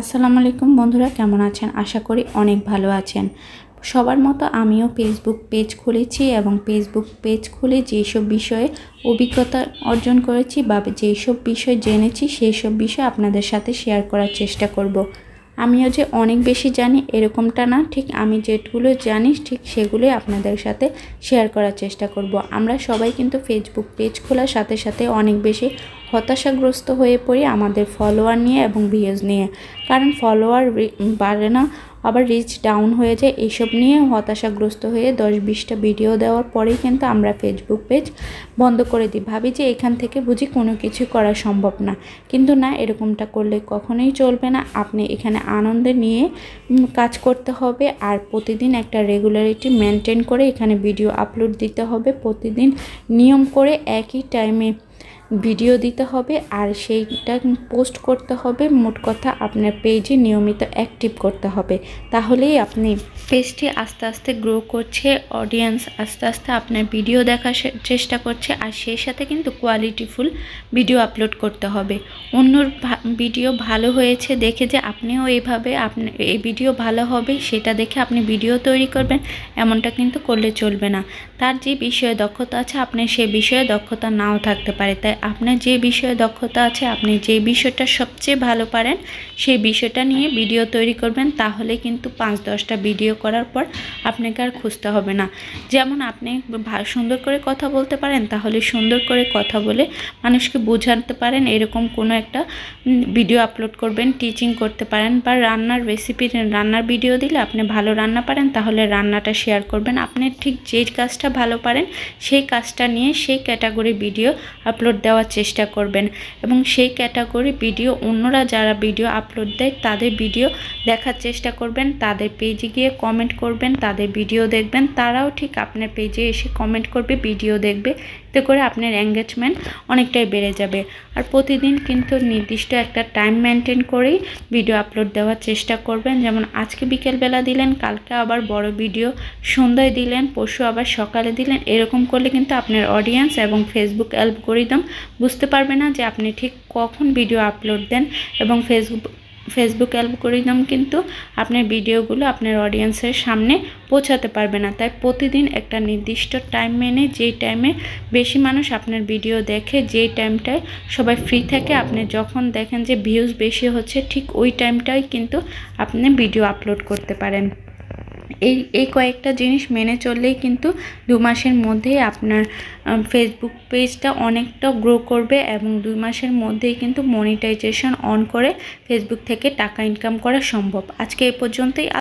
আসসালামু আলাইকুম বন্ধুরা, কেমন আছেন আশা করি অনেক ভালো আছেন সবার মতো আমিও ফেসবুক পেজ খুলেছি এবং ফেসবুক পেজ খুলে যেসব বিষয়ে অভিজ্ঞতা অর্জন করেছি বা যেসব বিষয় জেনেছি সেই সব বিষয় আপনাদের সাথে শেয়ার করার চেষ্টা করব। আমিও যে অনেক বেশি জানি এরকমটা না, ঠিক আমি যেগুলো জানি, ঠিক সেগুলোই আপনাদের সাথে শেয়ার করার চেষ্টা করব। আমরা সবাই কিন্তু ফেসবুক পেজ খোলার সাথে সাথে অনেক বেশি হতাশাগ্রস্ত হয়ে পড়ি আমাদের ফলোয়ার নিয়ে এবং ভিউজ নিয়ে। কারণ ফলোয়ার বাড়ে না, আবার রিচ ডাউন হয়ে যায়। এইসব নিয়ে হতাশাগ্রস্ত হয়ে দশ বিশটা ভিডিও দেওয়ার পরেই কিন্তু আমরা ফেসবুক পেজ বন্ধ করে দিই। ভাবি যে এখান থেকে বুঝি কোনো কিছু করা সম্ভব না। কিন্তু না, এরকমটা করলে কখনোই চলবে না। আপনি এখানে আনন্দে নিয়ে কাজ করতে হবে আর প্রতিদিন একটা রেগুলারিটি মেনটেন করে এখানে ভিডিও আপলোড দিতে হবে। প্রতিদিন নিয়ম করে একই টাইমে ভিডিও দিতে হবে আর সেইটা পোস্ট করতে হবে। মোট কথা আপনার পেজে নিয়মিত অ্যাক্টিভ করতে হবে। তাহলেই আপনি পেজটি আস্তে আস্তে গ্রো করছে অডিয়েন্স আস্তে আস্তে আপনার ভিডিও দেখার চেষ্টা করছে আর সেই সাথে কিন্তু কোয়ালিটিফুল ভিডিও আপলোড করতে হবে। অন্যর ভিডিও ভালো হয়েছে দেখে যে আপনিও এইভাবে আপনি এই ভিডিও ভালো হবে সেটা দেখে আপনি ভিডিও তৈরি করবেন, এমনটা কিন্তু করলে চলবে না। তার যে বিষয়ে দক্ষতা আছে, আপনি সে বিষয়ে দক্ষতা নাও থাকতে পারে। তাই আপনার যে বিষয়ে দক্ষতা আছে, আপনি যে বিষয়টা সবচেয়ে ভালো পারেন, সেই বিষয়টা নিয়ে ভিডিও তৈরি করবেন। তাহলে কিন্তু পাঁচ দশটা ভিডিও করার পর আপনাকে আর খুঁজতে হবে না। যেমন আপনি সুন্দর করে কথা বলতে পারেন, তাহলে সুন্দর করে কথা বলে মানুষকে বোঝাতে পারেন। এরকম কোনো একটা ভিডিও আপলোড করবেন টিচিং করতে পারেন বা রান্নার রেসিপি রান্নার ভিডিও দিলে আপনি ভালো রান্না পারেন, তাহলে রান্নাটা শেয়ার করবেন। আপনি ঠিক যে কাজটা ভালো পারেন, সেই কাজটা নিয়ে সেই ক্যাটাগরি ভিডিও আপলোড দেওয়ার চেষ্টা করবেন এবং সেই ক্যাটাগরি ভিডিও অন্যরা যারা ভিডিও আপলোড দেয় তাদের ভিডিও দেখার চেষ্টা করবেন, তাদের পেজে গিয়ে কমেন্ট করবেন, তাদের ভিডিও দেখবেন, তারাও ঠিক আপনার পেজে এসে কমেন্ট করবে, ভিডিও দেখবে। এতে করে আপনার এঙ্গেজমেন্ট অনেকটাই বেড়ে যাবে। আর প্রতিদিন কিন্তু নির্দিষ্ট একটা টাইম মেনটেন করেই ভিডিও আপলোড দেওয়ার চেষ্টা করবেন। যেমন আজকে বিকেলবেলা দিলেন, কালকে আবার বড় ভিডিও সন্ধ্যায় দিলেন, পরশু আবার সকালে দিলেন। এরকম করলে কিন্তু আপনার অডিয়েন্স এবং ফেসবুক অ্যালগোরিদম বুঝতে পারবে না যে আপনি ঠিক কখন ভিডিও আপলোড দেন এবং ফেসবুক ফেসবুক অ্যালগোরিদম কিন্তু আপনার ভিডিওগুলো আপনার অডিয়েন্সের সামনে পৌঁছাতে পারবে না। তাই প্রতিদিন একটা নির্দিষ্ট টাইম মেনে যেই টাইমে বেশি মানুষ আপনার ভিডিও দেখে, যেই টাইমটায় সবাই ফ্রি থাকে, আপনি যখন দেখেন যে ভিউজ বেশি হচ্ছে, ঠিক ওই টাইমটাই কিন্তু আপনি ভিডিও আপলোড করতে পারেন। এই এই কয়েকটা জিনিস মেনে চললেই কিন্তু দু মাসের মধ্যেই আপনার ফেসবুক পেজটা অনেকটা গ্রো করবে এবং দুই মাসের মধ্যেই কিন্তু মনিটাইজেশন অন করে ফেসবুক থেকে টাকা ইনকাম করা সম্ভব। আজকে এ পর্যন্তই।